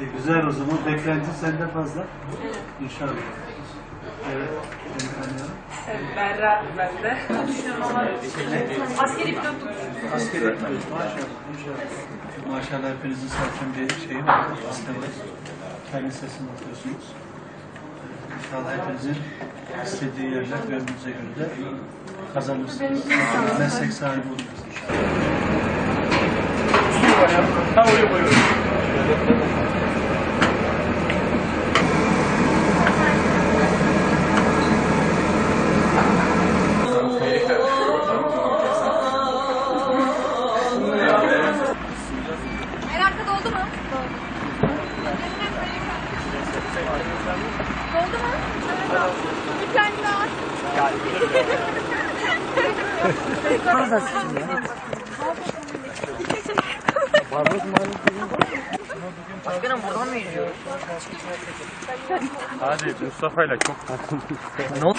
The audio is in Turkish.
E, güzel o zaman. Beklenti sende fazla. İnşallah. Evet. Berra ben de. Düşünüyorum ama askeri pilotluk. Askeri maşallah. İnşallah. Maşallah hepinizin saçın bir şeyi var. Aslında kendi sesini okuyorsunuz. İnşallah hepinizin istediği yerler gönlünüze göre de kazanırsınız. Meslek sahibi olursunuz. Meraklı doldu mu? Doldu mu? Bir tane daha. Başkanım buradan mı yürüyor? Hadi Mustafa ile çok Ne oldu?